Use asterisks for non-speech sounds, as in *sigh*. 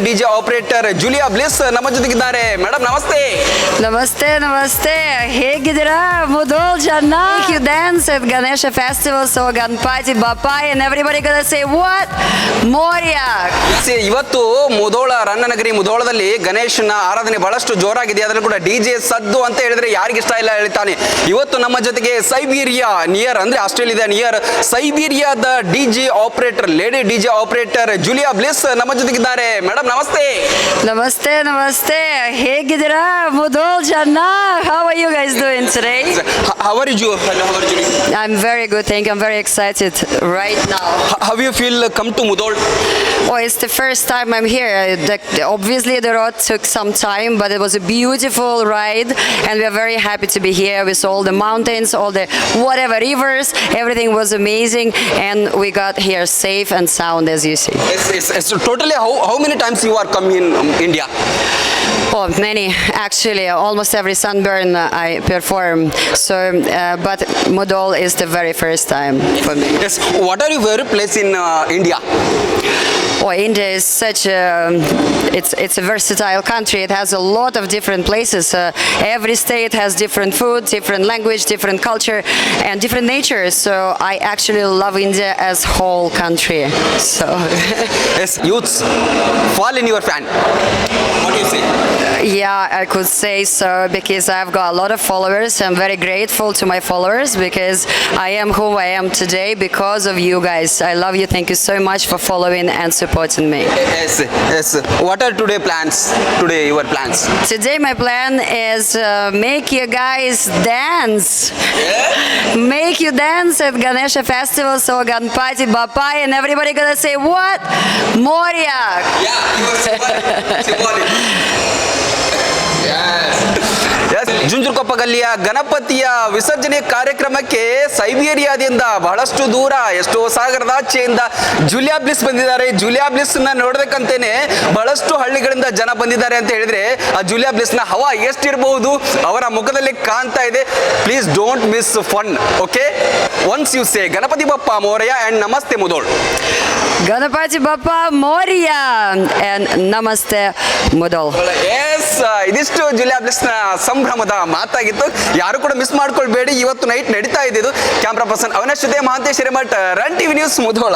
DJ operator Julia Bliss ನಮ್ಮ ಜೊತೆಗಿದ್ದಾರೆ madam ನಮಸ್ತೆ ನಮಸ್ತೆ ನಮಸ್ತೆ ಹೇಗಿದ್ದೀರಾ ಮುದೋಲ್ ಜನ you dance at Ganesha festival so Ganpati Bappa and everybody gonna say what Moria see, ಇವತ್ತು ಮುಧೋಳ ರನ್ನನಗರಿ ಮುಧೋಳದಲ್ಲಿ ಗಣೇಶನ ಆರಾಧನೆ ಬಹಳಷ್ಟು ಜೋರಾಗಿದೆ. ಅದರಲ್ಲಿ ಕೂಡ ಡಿ ಜೆ ಸದ್ದು ಅಂತ ಹೇಳಿದ್ರೆ ಯಾರಿಗೆ ಇಷ್ಟ ಇಲ್ಲ ಹೇಳ್ತಾನೆ. ಇವತ್ತು ನಮ್ಮ ಜೊತೆಗೆ ಸೈಬೀರಿಯಾ ನಿಯರ್ ಅಂದ್ರೆ ಆಸ್ಟ್ರೇಲಿಯಾದ near ಸೈಬೀರಿಯಾದ D J operator lady D J operator Julia Bliss ನಮ್ಮ ಜೊತೆಗಿದ್ದಾರೆ. ಮೇಡಮ್ ನಮಸ್ತೆ. ನಮಸ್ತೆ ನಮಸ್ತೆ. ಹೇಗಿದ್ದೀರಾ ಮುದೋಲ್ ಜನ? How are you guys doing today? How are you I'm very good thank you. I'm very excited right now. How you feel come to Mudol? Oh, it's the first time I'm here. Uh, obviously, the road took some time, but it was a beautiful ride, and we are very happy to be here. We saw all the mountains, all the whatever rivers. Everything was amazing, and we got here safe and sound, as you see. It's totally, how, how many times you are coming in um, India? Oh, many actually. Almost every sunburn uh, I perform. So, uh, but Modol is the very first time for me. Yes. What are you very place in uh, India? Well, India is such a um, it's it's a versatile country. It has a lot of different places. Uh, every state has different food, different language, different culture, and different nature. So I actually love India as whole country. So *laughs* yes, youths fall in your fan. What do you say? yeah, I could say so because I've got a lot of followers. I'm very grateful to my followers because I am who I am today because of you guys. I love you. Thank you so much for following and supporting me. Yes, yes. What are today plans? Today your plans? Today my plan is uh, make you guys dance. Yeah? make you dance at Ganesha Festival, so Ganpati Bapai, and everybody gonna say what? Moria. Yeah, *laughs* Junjurkoppa ಗಲ್ಲಿಯ ಗಣಪತಿಯ ವಿಸರ್ಜನೆ ಕಾರ್ಯಕ್ರಮಕ್ಕೆ ಸೈಬೇರಿಯಾದಿಂದ ಬಹಳಷ್ಟು ದೂರ ಎಷ್ಟೋ ಸಾಗರದಾಚೆಯಿಂದ Julia Bliss ಬಂದಿದ್ದಾರೆ. Julia ಬ್ಲಿಸ್ನ ನೋಡಬೇಕಂತೇನೆ ಬಹಳಷ್ಟು ಹಳ್ಳಿಗಳಿಂದ ಜನ ಬಂದಿದ್ದಾರೆ ಅಂತ ಹೇಳಿದ್ರೆ ಆ ಜೂಲಿಯಾ ಬ್ಲಿಸ್ನ ಹವಾ ಎಷ್ಟಿರಬಹುದು? ಅವರ ಮುಖದಲ್ಲಿ ಕಾಣ್ತಾ ಇದೆ. Please don't miss fun okay once you say Ganapati Bappa Morya and namaste Mudhol. Ganapati ಬಪ್ಪ ಮೋರಿಯಾ ನಮಸ್ತೆ ಮುದೋಳ್. ಎಸ್ ಇದಿಷ್ಟು ಜಿಲ್ಲಾ ಸಂಭ್ರಮದ ಮಾತಾಗಿತ್ತು. ಯಾರು ಕೂಡ ಮಿಸ್ ಮಾಡ್ಕೊಳ್ಬೇಡಿ. ಇವತ್ತು ನೈಟ್ ನಡೀತಾ ಇದ್ದಿದ್ದು ಕ್ಯಾಮ್ರಾ ಪರ್ಸನ್ ಅವನ ಜೊತೆ Mahantesh Hiremath run TV news Mudhol.